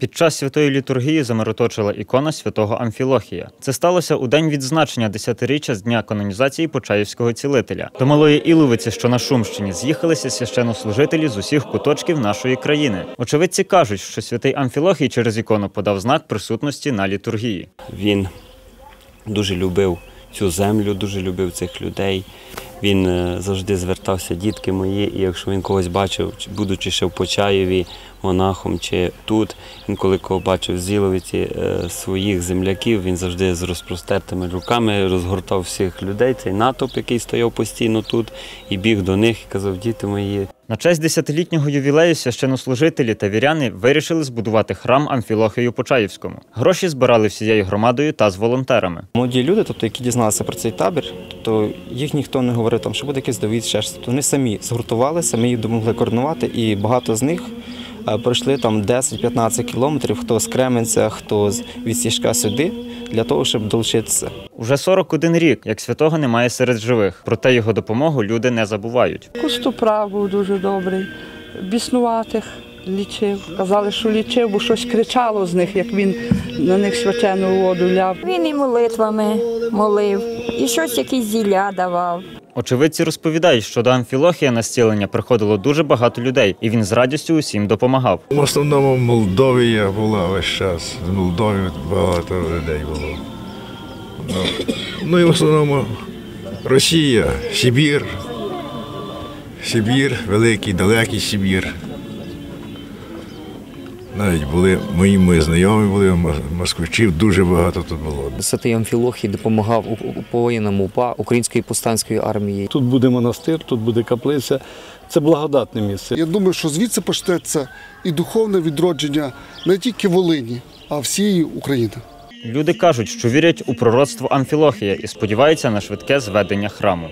Під час святої літургії замироточила ікона святого Амфілохія. Це сталося у день відзначення десятиріччя з дня канонізації Почаївського цілителя. До малої Іловиці, що на Шумщині, з'їхалися священнослужителі з усіх куточків нашої країни. Очевидці кажуть, що святий Амфілохій через ікону подав знак присутності на літургії. Він дуже любив цю землю, дуже любив цих людей. Він е, завжди звертався, дітки мої, і якщо він когось бачив, будучи ще в Почаєві, монахом чи тут, він коли кого бачив в Іловиці е, своїх земляків, він завжди з розпростертими руками розгортав всіх людей, цей натовп, який стояв постійно тут, і біг до них і казав, діти мої, На честь десятилітнього ювілею священнослужителі та віряни вирішили збудувати храм Амфілохію Почаївському. Гроші збирали всією громадою та з волонтерами. Молоді люди, тобто, які дізналися про цей табір, то їх ніхто не говорив, там, що буде якийсь довід, ще щось. Тобто вони самі згуртувалися, самі їх допомогли координувати, і багато з них пройшли там 10-15 кілометрів, хто з Кременця, хто з Сішка сюди, для того, щоб долучитися. Уже 41 рік, як святого немає серед живих. Проте його допомогу люди не забувають. Костоправ був дуже добрий, біснуватих лічив. Казали, що лічив, бо щось кричало з них, як він на них свячену воду ляв. Він і молитвами молив, і щось якісь зілля давав. Очевидці розповідають, що до Амфілохія на стілення приходило дуже багато людей, і він з радістю усім допомагав. В основному Молдовія була весь час. З Молдові багато людей було. Ну, ну і в основному Росія, Сибір. Сибір, великий, далекий Сибір. Навіть були мої мої знайомі були, мо- москвичів дуже багато тут було. Святий Амфілохій допомагав воїнам УПА Української повстанської армії. Тут буде монастир, тут буде каплиця. Це благодатне місце. Я думаю, що звідси почнеться і духовне відродження не тільки Волині, а всієї України. Люди кажуть, що вірять у пророцтво Амфілохія і сподіваються на швидке зведення храму.